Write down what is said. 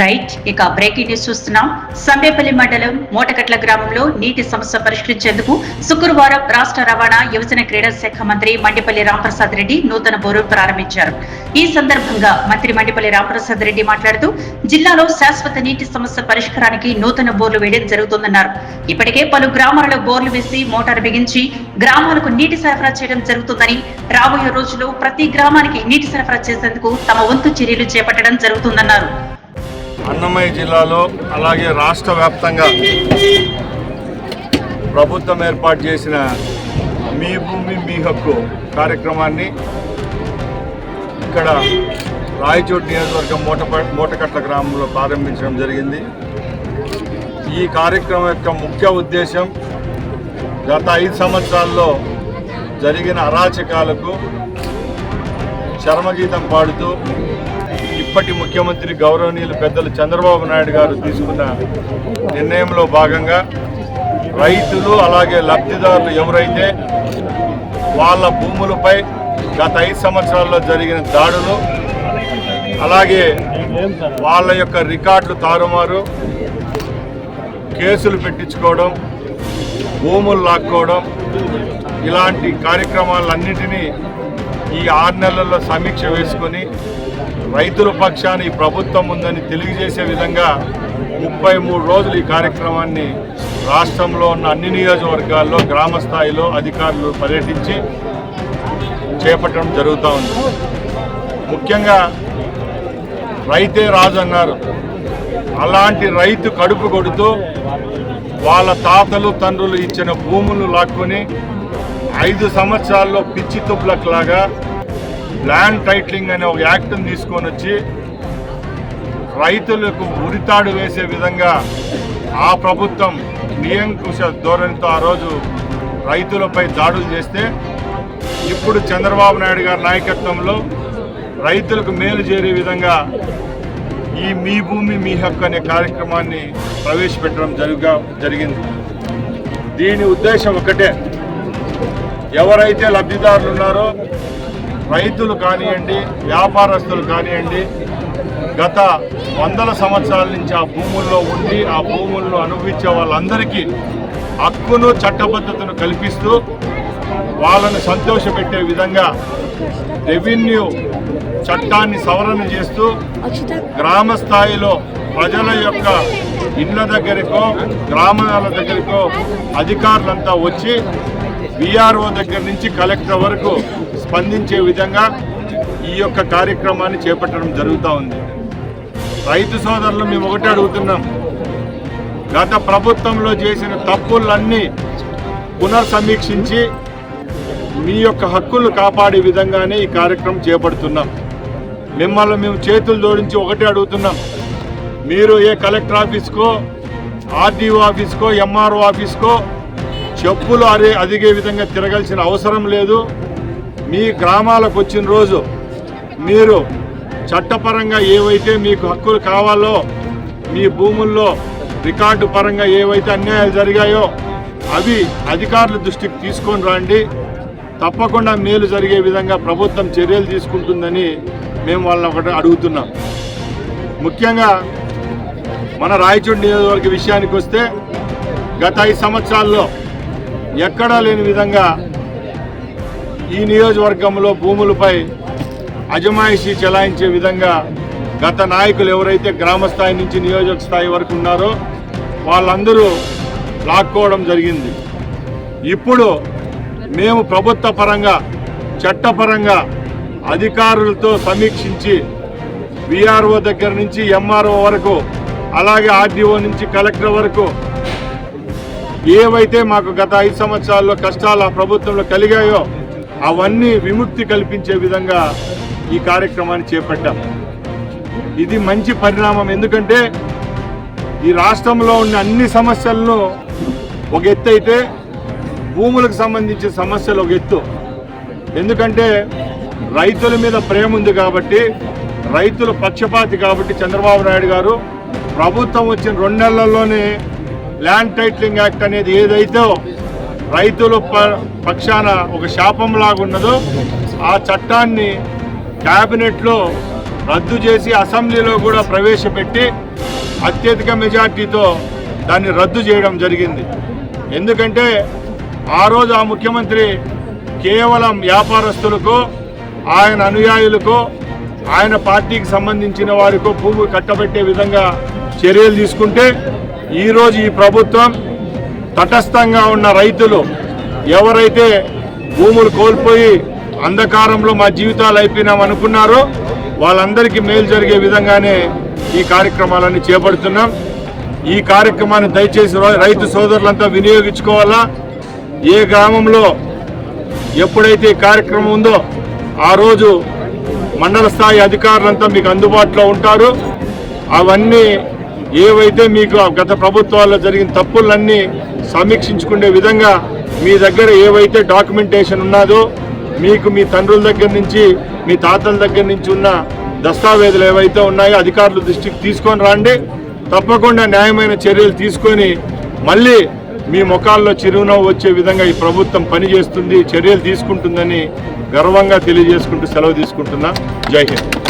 Right ఇక breaking news చూస్తున్నాం. సంబేపల్లి మండలం మోటకట్ల గ్రామంలో నీటి సమస్య పరిష్కరించేందుకు శుక్రవారం రాష్ట్ర రవాణా యువజన క్రీడా శాఖ మంత్రి మండిపల్లి రాంప్రసాద్ రెడ్డి నూతన బోరు ప్రారంభించారు. ఈ సందర్భంగా మంత్రి మండిపల్లి రాంప్రసాద్ రెడ్డి మాట్లాడుతూ జిల్లాలో శాశ్వత నీటి సమస్య పరిష్కారానికి నూతన బోర్లు వేయడం జరుగుతుందన్నారు. ఇప్పటికే పలు గ్రామాలలో బోర్లు వేసి మోటార్ బిగించి గ్రామాలకు నీటి సరఫరా చేయడం జరుగుతుందని రాబోయే రోజుల్లో ప్రతి గ్రామానికి నీటి సరఫరా చేసేందుకు తమ వంతు చర్యలు చేపట్టడం జరుగుతుందన్నారు. అన్నమయ్య జిల్లాలో అలాగే రాష్ట్ర వ్యాప్తంగా ప్రభుత్వం ఏర్పాటు చేసిన మీ భూమి మీ హక్కు కార్యక్రమాన్ని ఇక్కడ రాయచోటి నియోజకవర్గం మూట మూటకట్ల గ్రామంలో ప్రారంభించడం జరిగింది. ఈ కార్యక్రమం యొక్క ముఖ్య ఉద్దేశం గత ఐదు సంవత్సరాల్లో జరిగిన అరాచకాలకు చర్మగీతం పాడుతూ ఇప్పటి ముఖ్యమంత్రి గౌరవనీయులు పెద్దలు చంద్రబాబు నాయుడు గారు తీసుకున్న నిర్ణయంలో భాగంగా రైతులు అలాగే లబ్ధిదారులు ఎవరైతే వాళ్ళ భూములపై గత ఐదు సంవత్సరాల్లో జరిగిన దాడులు అలాగే వాళ్ళ యొక్క రికార్డులు తారుమారు కేసులు పెట్టించుకోవడం భూములు లాక్కోవడం ఇలాంటి కార్యక్రమాలన్నింటినీ ఈ ఆరు నెలల్లో సమీక్ష వేసుకొని రైతుల పక్షాన్ని ప్రభుత్వం ఉందని తెలియజేసే విధంగా ముప్పై మూడు రోజులు ఈ కార్యక్రమాన్ని రాష్ట్రంలో ఉన్న అన్ని నియోజకవర్గాల్లో గ్రామ స్థాయిలో అధికారులు పర్యటించి చేపట్టడం జరుగుతూ ఉంది. ముఖ్యంగా రైతే రాజు అన్నారు. అలాంటి రైతు కడుపు కొడుతూ వాళ్ళ తాతలు తండ్రులు ఇచ్చిన భూములు లాక్కొని ఐదు సంవత్సరాల్లో పిచ్చి తుప్పులకు లాగా ల్యాండ్ టైట్లింగ్ అనే ఒక యాక్ట్ని తీసుకొని వచ్చి రైతులకు ఉరితాడు వేసే విధంగా ఆ ప్రభుత్వం నియంకుశ ధోరణితో ఆ రోజు రైతులపై దాడులు చేస్తే ఇప్పుడు చంద్రబాబు నాయుడు గారి నాయకత్వంలో రైతులకు మేలు చేరే విధంగా ఈ మీ భూమి మీ హక్కు అనే కార్యక్రమాన్ని ప్రవేశపెట్టడం జరుగా జరిగింది. దీని ఉద్దేశం ఒకటే. ఎవరైతే లబ్ధిదారులు ఉన్నారో రైతులు కానివ్వండి వ్యాపారస్తులు కానివ్వండి గత వందల సంవత్సరాల నుంచి ఆ భూముల్లో ఉండి ఆ భూములను అనుభవించే వాళ్ళందరికీ హక్కును చట్టబద్ధతను కల్పిస్తూ వాళ్ళను సంతోషపెట్టే విధంగా రెవెన్యూ చట్టాన్ని సవరణ చేస్తూ గ్రామ స్థాయిలో ప్రజల యొక్క ఇళ్ళ దగ్గరకో గ్రామాల దగ్గరకో అధికారులంతా వచ్చి విఆర్ఓ దగ్గర నుంచి కలెక్టర్ వరకు స్పందించే విధంగా ఈ యొక్క కార్యక్రమాన్ని చేపట్టడం జరుగుతూ ఉంది. రైతు సోదరులు మేము ఒకటే అడుగుతున్నాం. గత ప్రభుత్వంలో చేసిన తప్పులన్నీ పునర్సమీక్షించి మీ యొక్క హక్కులు కాపాడే విధంగానే ఈ కార్యక్రమం చేపడుతున్నాం. మిమ్మల్ని మేము చేతులు జోడించి ఒకటే అడుగుతున్నాం. మీరు ఏ కలెక్టర్ ఆఫీస్కో ఆర్డీఓ ఆఫీస్కో ఎంఆర్ఓ ఆఫీస్కో చెప్పులు అరే అదిగే విధంగా తిరగాల్సిన అవసరం లేదు. మీ గ్రామాలకు వచ్చిన రోజు మీరు చట్టపరంగా ఏవైతే మీకు హక్కులు కావాలో మీ భూముల్లో రికార్డు పరంగా ఏవైతే అన్యాయాలు జరిగాయో అవి అధికారుల దృష్టికి తీసుకొని రండి. తప్పకుండా మేలు జరిగే విధంగా ప్రభుత్వం చర్యలు తీసుకుంటుందని మేము వాళ్ళని ఒకటి అడుగుతున్నాం. ముఖ్యంగా మన రాయచూడి నియోజకవర్గ విషయానికి వస్తే గత ఐదు సంవత్సరాల్లో ఎక్కడా లేని విధంగా ఈ నియోజకవర్గంలో భూములపై అజమాయిషీ చెలాయించే విధంగా గత నాయకులు ఎవరైతే గ్రామ స్థాయి నుంచి నియోజక స్థాయి వరకు ఉన్నారో వాళ్ళందరూ లాక్కోవడం జరిగింది. ఇప్పుడు మేము ప్రభుత్వ పరంగా చట్టపరంగా అధికారులతో సమీక్షించి విఆర్ఓ దగ్గర నుంచి ఎంఆర్ఓ వరకు అలాగే ఆర్డీఓ నుంచి కలెక్టర్ వరకు ఏవైతే మాకు గత ఐదు సంవత్సరాల్లో కష్టాలు ఆ ప్రభుత్వంలో కలిగాయో అవన్నీ విముక్తి కల్పించే విధంగా ఈ కార్యక్రమాన్ని చేపట్టాం. ఇది మంచి పరిణామం. ఎందుకంటే ఈ రాష్ట్రంలో ఉన్న అన్ని సమస్యలను ఒక ఎత్తు అయితే భూములకు సంబంధించిన సమస్యలు ఒక ఎత్తు. ఎందుకంటే రైతుల మీద ప్రేమ ఉంది కాబట్టి రైతుల పక్షపాతి కాబట్టి చంద్రబాబు నాయుడు గారు ప్రభుత్వం వచ్చిన రెండు నెలల్లోనే ల్యాండ్ టైటిలింగ్ యాక్ట్ అనేది ఏదైతే రైతుల ప- పక్షాన ఒక శాపం లాగున్నదో ఆ చట్టాన్ని క్యాబినెట్లో రద్దు చేసి అసెంబ్లీలో కూడా ప్రవేశపెట్టి అత్యధిక మెజార్టీతో దాన్ని రద్దు చేయడం జరిగింది. ఎందుకంటే ఆ రోజు ఆ ముఖ్యమంత్రి కేవలం వ్యాపారస్తులకు ఆయన అనుయాయులకు ఆయన పార్టీకి సంబంధించిన వారికో భూమి కట్టబెట్టే విధంగా చర్యలు తీసుకుంటే ఈరోజు ఈ ప్రభుత్వం తటస్థంగా ఉన్న రైతులు ఎవరైతే భూములు కోల్పోయి అంధకారంలో మా జీవితాలు అయిపోయినాం అనుకున్నారో వాళ్ళందరికీ మేలు జరిగే విధంగానే ఈ కార్యక్రమాలన్నీ చేపడుతున్నాం. ఈ కార్యక్రమాన్ని దయచేసి రైతు సోదరులంతా వినియోగించుకోవాలా? ఏ గ్రామంలో ఎప్పుడైతే ఈ కార్యక్రమం ఉందో ఆ రోజు మండల స్థాయి అధికారులంతా మీకు అందుబాటులో ఉంటారు. అవన్నీ ఏవైతే మీకు గత ప్రభుత్వాల్లో జరిగిన తప్పులన్నీ సమీక్షించుకునే విధంగా మీ దగ్గర ఏవైతే డాక్యుమెంటేషన్ ఉన్నదో మీకు మీ తండ్రుల దగ్గర నుంచి మీ తాతల దగ్గర నుంచి ఉన్న దస్తావేజులు ఏవైతే ఉన్నాయో అధికారుల దృష్టికి తీసుకొని రండి. తప్పకుండా న్యాయమైన చర్యలు తీసుకొని మళ్ళీ మీ ముఖాల్లో చిరునవ్వు వచ్చే విధంగా ఈ ప్రభుత్వం పనిచేస్తుంది చర్యలు తీసుకుంటుందని గర్వంగా తెలియజేసుకుంటూ సెలవు తీసుకుంటున్నా. జై హింద్.